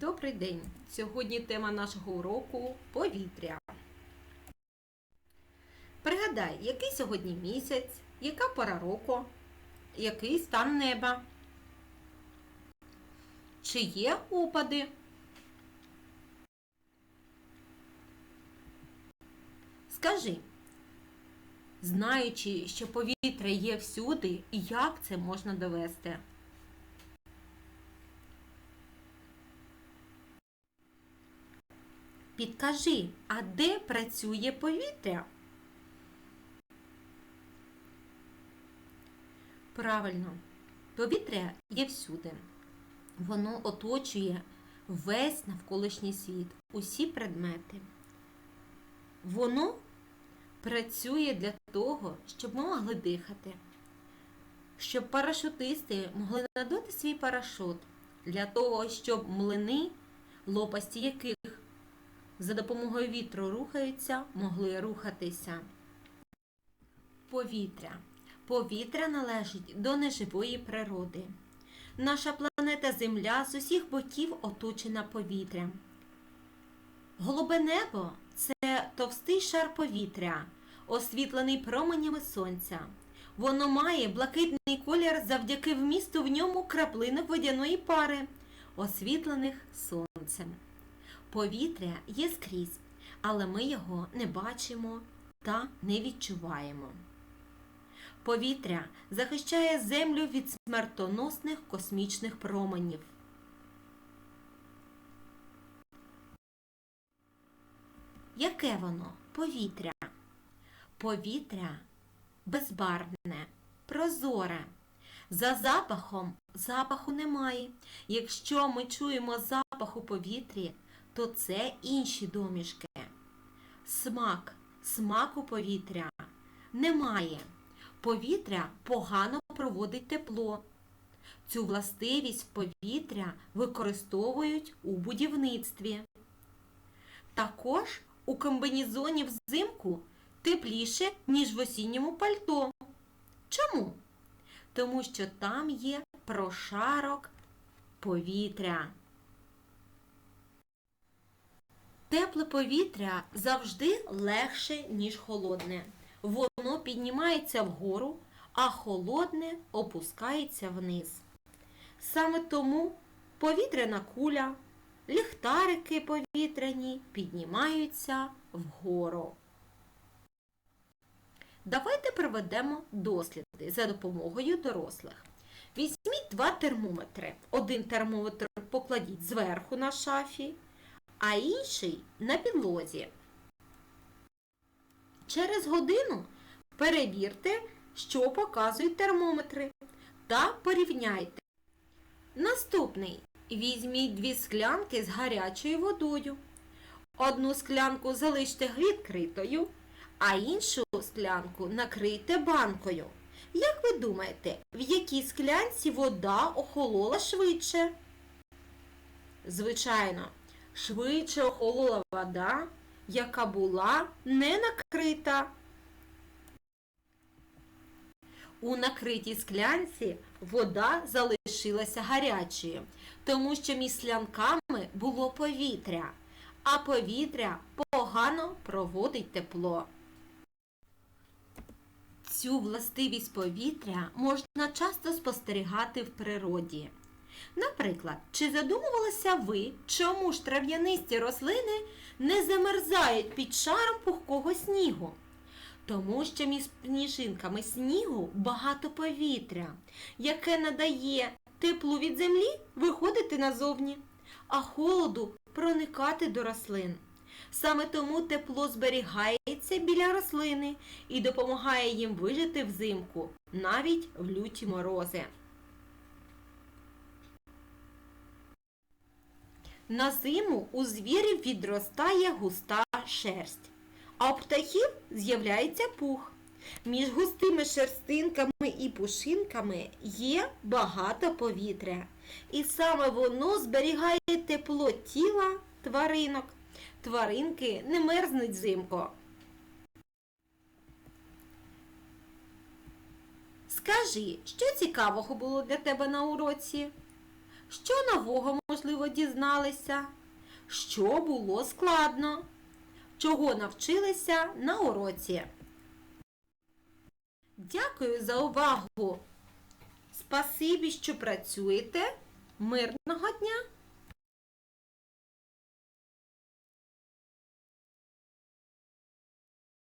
Добрий день! Сьогодні тема нашого уроку повітря. Пригадай, який сьогодні місяць, яка пора року, який стан неба. Чи є опади? Скажи, знаючи, що повітря є всюди, як це можна довести? Підкажи, а де працює повітря? Правильно, повітря є всюди. Воно оточує весь навколишній світ, усі предмети. Воно працює для того, щоб ми могли дихати, щоб парашутисти могли надути свій парашут, для того, щоб млини, лопасті яких за допомогою вітру рухаються, могли рухатися. Повітря. Повітря належить до неживої природи. Наша планета Земля з усіх боків оточена повітрям. Голубе небо це товстий шар повітря, освітлений променями сонця. Воно має блакитний колір завдяки вмісту в ньому краплинок водяної пари, освітлених сонцем. Повітря є скрізь, але ми його не бачимо та не відчуваємо. Повітря захищає Землю від смертоносних космічних променів. Яке воно? Повітря? Повітря безбарвне, прозоре. За запахом запаху немає. Якщо ми чуємо запах у повітрі, то це інші домішки. Смак, смаку повітря немає. Повітря погано проводить тепло. Цю властивість повітря використовують у будівництві. Також у комбінезоні взимку тепліше, ніж в осінньому пальто. Чому? Тому що там є прошарок повітря. Тепле повітря завжди легше, ніж холодне. Воно піднімається вгору, а холодне опускається вниз. Саме тому повітряна куля, ліхтарики повітряні піднімаються вгору. Давайте проведемо досліди за допомогою дорослих. Візьміть два термометри. Один термометр покладіть зверху на шафі, а інший на підлозі. Через годину перевірте, що показують термометри, та порівняйте. Наступний. Візьміть дві склянки з гарячою водою. Одну склянку залиште відкритою, а іншу склянку накрийте банкою. Як ви думаєте, в якій склянці вода охолола швидше? Звичайно, швидше охолола вода, яка була не накрита. У накритій склянці вода залишилася гарячою, тому що між склянками було повітря, а повітря погано проводить тепло. Цю властивість повітря можна часто спостерігати в природі. Наприклад, чи задумувалися ви, чому ж трав'янисті рослини не замерзають під шаром пухкого снігу? Тому що між сніжинками снігу багато повітря, яке надає теплу від землі виходити назовні, а холоду проникати до рослин. Саме тому тепло зберігається біля рослини і допомагає їм вижити взимку, навіть в люті морози. На зиму у звірів відростає густа шерсть, а у птахів з'являється пух. Між густими шерстинками і пушинками є багато повітря, і саме воно зберігає тепло тіла тваринок. Тваринки не мерзнуть взимку. Скажи, що цікавого було для тебе на уроці? Що нового, можливо, дізналися? Що було складно? Чого навчилися на уроці? Дякую за увагу! Спасибі, що працюєте. Мирного дня!